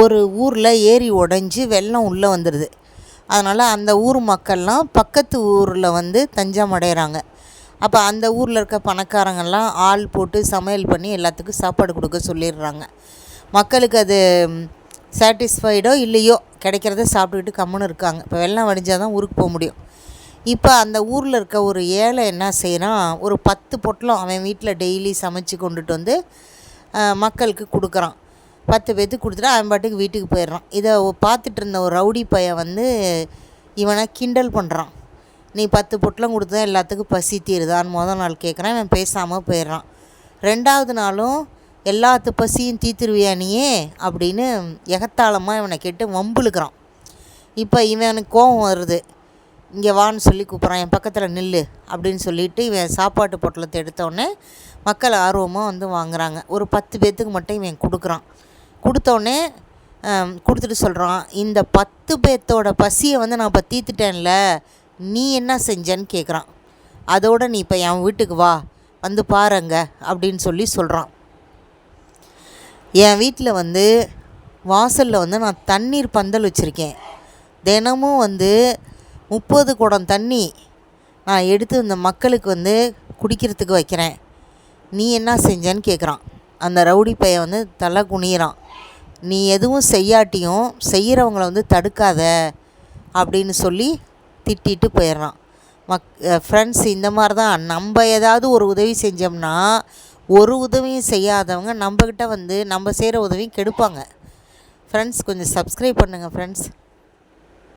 ஒரு ஊரில் ஏரி உடஞ்சி வெள்ளம் உள்ளே வந்துடுது அதனால் அந்த ஊர் மக்கள்லாம் பக்கத்து ஊரில் வந்து தஞ்சம் அடைகிறாங்க அப்போ அந்த ஊரில் இருக்க பணக்காரங்கள்லாம் ஆள் போட்டு சமையல் பண்ணி எல்லாத்துக்கும் சாப்பாடு கொடுக்க சொல்லிடுறாங்க. மக்களுக்கு அது சாட்டிஸ்ஃபைடோ இல்லையோ கிடைக்கிறத சாப்பிட்டுக்கிட்டு கம்முன்னு இருக்காங்க. இப்போ வெள்ளம் வடிஞ்சால் தான் ஊருக்கு போக முடியும். இப்போ அந்த ஊரில் இருக்க ஒரு ஏழை என்ன செய்கிறான் ஒரு பத்து பொட்டலம் அவன் வீட்டில் டெய்லி சமைச்சு கொண்டுட்டு வந்து மக்களுக்கு கொடுக்குறான். பத்து பேர்த்துக்கு கொடுத்துட்டு அவன் பாட்டுக்கு வீட்டுக்கு போயிடுறான். இதை பார்த்துட்டு இருந்த ஒரு ரவுடி பையன் வந்து இவனை கிண்டல் பண்ணுறான் நீ பத்து பொட்டலம் கொடுத்தா எல்லாத்துக்கும் பசி தீருதான்னு மொதல் நாள் கேட்குறான் இவன் பேசாமல் போயிடுறான். ரெண்டாவது நாளும் எல்லாத்து பசியும் தீத்துருவியா நீயே அப்படின்னு எகத்தாளமாக இவனை கேட்டு வம்புழுக்கிறான். இப்போ இவனுக்கு கோபம் வருது. இங்கே வான்னு சொல்லி கூப்பிட்றான். என் பக்கத்தில் நில்லு அப்படின்னு சொல்லிட்டு இவன் சாப்பாட்டு பொட்டலத்தை எடுத்தோடனே மக்கள் ஆர்வமாக வந்து வாங்குறாங்க. ஒரு பத்து பேர்த்துக்கு மட்டும் இவன் கொடுக்குறான். கொடுத்தோடனே கொடுத்துட்டு சொல்கிறான் இந்த பத்து பேர்த்தோட பசியை வந்து நான் இப்போ தீர்த்துட்டேன்ல நீ என்ன செஞ்சேன்னு கேட்குறான் அதோட நீ இப்போ என் வீட்டுக்கு வா வந்து பாருங்க அப்படின்னு சொல்லி சொல்கிறான் என் வீட்டில் வந்து வாசலில் வந்து நான் தண்ணீர் பந்தல் வச்சுருக்கேன். தினமும் வந்து முப்பது குடம் தண்ணி நான் எடுத்து இந்த மக்களுக்கு வந்து குடிக்கிறதுக்கு வைக்கிறேன். நீ என்ன செஞ்சேன்னு கேட்குறான் அந்த ரவுடி பையன் வந்து தலை குனிகிறான் நீ எதுவும் செய்யாட்டியும் செய்கிறவங்கள வந்து தடுக்காத அப்படின்னு சொல்லி திட்டிட்டு போயிடுறான். மக் ஃப்ரெண்ட்ஸ் இந்த மாதிரி தான் நம்ம ஏதாவது ஒரு உதவி செஞ்சோம்னா ஒரு உதவியும் செய்யாதவங்க நம்மக்கிட்ட வந்து நம்ம செய்கிற உதவியும் கெடுப்பாங்க. ஃப்ரெண்ட்ஸ் கொஞ்சம் சப்ஸ்கிரைப் பண்ணுங்கள் ஃப்ரெண்ட்ஸ்